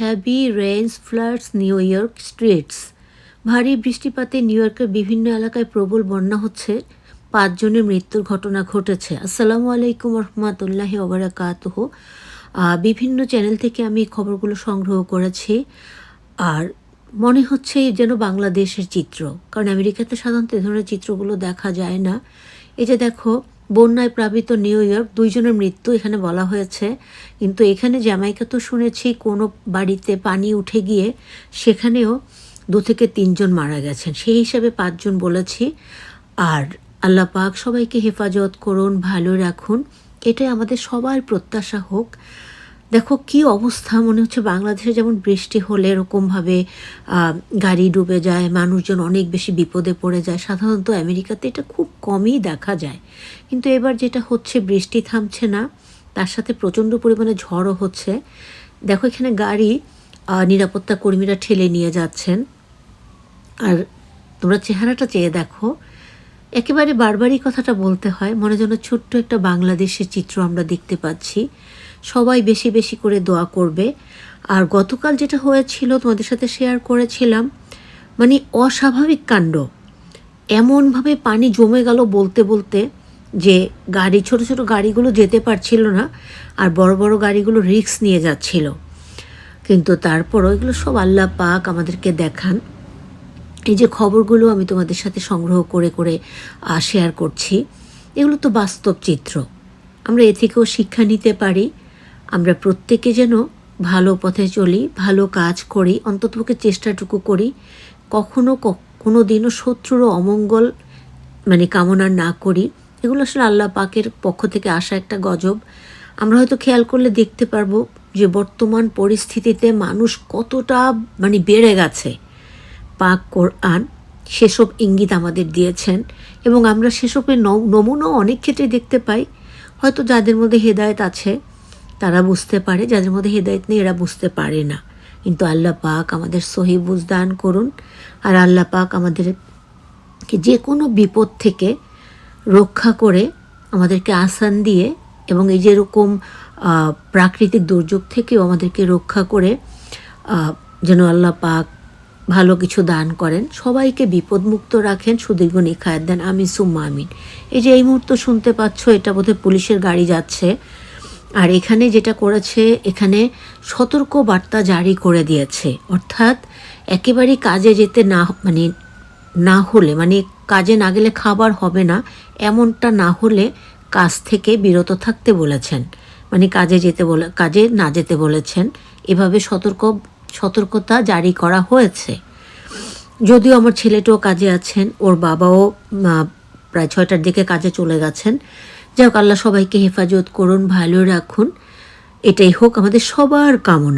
Heavy rains floods New York streets ভারী বৃষ্টিপাতে new ইয়র্কের বিভিন্ন এলাকায় প্রবল বন্যা হচ্ছে। পাঁচজনের মৃত্যুর ঘটনা ঘটেছে। আসসালামু আলাইকুম রহমতুল্লাহি ওবরাকাতহ বিভিন্ন চ্যানেল থেকে আমি খবরগুলো সংগ্রহ করেছি। আর মনে হচ্ছে যেন বাংলাদেশের চিত্র। কারণ আমেরিকাতে সাধারণত এ ধরনের চিত্রগুলো দেখা যায় না। এই যে দেখো বন্যায় প্লাবিত নিউ ইয়র্ক, দুইজনের মৃত্যু এখানে বলা হয়েছে। কিন্তু এখানে জ্যামাইকা তো শুনেছি, কোনো বাড়িতে পানি উঠে গিয়ে সেখানেও দু থেকে তিনজন মারা গেছেন। সেই হিসাবে পাঁচজন বলেছি। আর আল্লাহ পাক সবাইকে হেফাজত করুন, ভালো রাখুন। এটাই আমাদের সবার প্রত্যাশা হোক। দেখো, কি অবস্থা? মনে হচ্ছে বাংলাদেশে যেমন বৃষ্টি হলে এরকমভাবে গাড়ি ডুবে যায়, মানুষজন অনেক বেশি বিপদে পড়ে যায়। সাধারণত আমেরিকাতে এটা খুব কমই দেখা যায়। কিন্তু এবার যেটা হচ্ছে, বৃষ্টি থামছে না, তার সাথে প্রচণ্ড পরিমাণে ঝড়ও হচ্ছে। দেখো, এখানে গাড়ি নিরাপত্তা কর্মীরা ঠেলে নিয়ে যাচ্ছেন। আর তোমরা চেহারাটা চেয়ে দেখো, একেবারে বারবারই কথাটা বলতে হয়, মনে যেন ছোট্ট একটা বাংলাদেশের চিত্র আমরা দেখতে পাচ্ছি। সবাই বেশি বেশি করে দোয়া করবে। আর গতকাল যেটা হয়েছিল, তোমাদের সাথে শেয়ার করেছিলাম মানে অস্বাভাবিক কাণ্ড। এমনভাবে পানি জমে গেল বলতে বলতে যে গাড়ি, ছোট ছোট গাড়িগুলো যেতে পারছিল না, আর বড় বড় গাড়িগুলো রিক্স নিয়ে যাচ্ছিল। কিন্তু তারপরও এগুলো সব আল্লাহ পাক আমাদেরকে দেখান। এই যে খবরগুলো আমি তোমাদের সাথে সংগ্রহ করে করে শেয়ার করছি, এগুলো তো বাস্তব চিত্র। আমরা এ থেকেও শিক্ষা নিতে পারি। আমরা প্রত্যেকে যেন ভালো পথে চলি, ভালো কাজ করি, অন্ততপক্ষে চেষ্টাটুকু করি, কখনো কোনো দিনও শত্রুর অমঙ্গল মানে কামনা না করি। এগুলো আসলে আল্লাহ পাকের পক্ষ থেকে আসা একটা গজব। আমরা হয়তো খেয়াল করলে দেখতে পারব যে বর্তমান পরিস্থিতিতে মানুষ কতটা মানে বেড়ে গেছে। পাক কোরআন সেসব ইঙ্গিত আমাদের দিয়েছেন এবং আমরা সেসবের নমুনাও অনেক ক্ষেত্রে দেখতে পাই। হয়তো যাদের মধ্যে হেদায়ত আছে তারা বুঝতে পারে, যাদের মধ্যে হেদায়ত নেই এরা বুঝতে পারে না। কিন্তু আল্লাহ পাক আমাদের সহি দান করুন, আর আল্লাহ পাক আমাদেরকে যে কোনো বিপদ থেকে রক্ষা করে আমাদেরকে আসান দিয়ে এবং এই যেরকম প্রাকৃতিক দুর্যোগ থেকেও আমাদেরকে রক্ষা করে যেন আল্লাহ পাক ভালো কিছু দান করেন। সবাইকে বিপদমুক্ত রাখেন, সুদীর্ঘ নিখায়াত দেন। আমি সুম্মা আমিন। এই যে এই মুহূর্ত শুনতে পাচ্ছ, এটা বোধহয় পুলিশের গাড়ি যাচ্ছে। আর এখানে যেটা করেছে, এখানে সতর্ক বার্তা জারি করে দিয়েছে। অর্থাৎ একেবারেই কাজে যেতে না মানে না হলে মানে কাজে না গেলে খাবার হবে না, এমনটা না হলে কাজ থেকে বিরত থাকতে বলেছেন। মানে কাজে যেতে বলে, কাজে না যেতে বলেছেন। এভাবে সতর্ক, সতর্কতা জারি করা হয়েছে। যদিও আমার ছেলেটাও কাজে আছেন, ওর বাবাও প্রায় ছয়টার দিকে কাজে চলে গেছেন। যাই হোক, আল্লাহ সবাইকে হেফাজত করুন, ভালো রাখুন। এটাই হোক আমাদের সবার কামনা।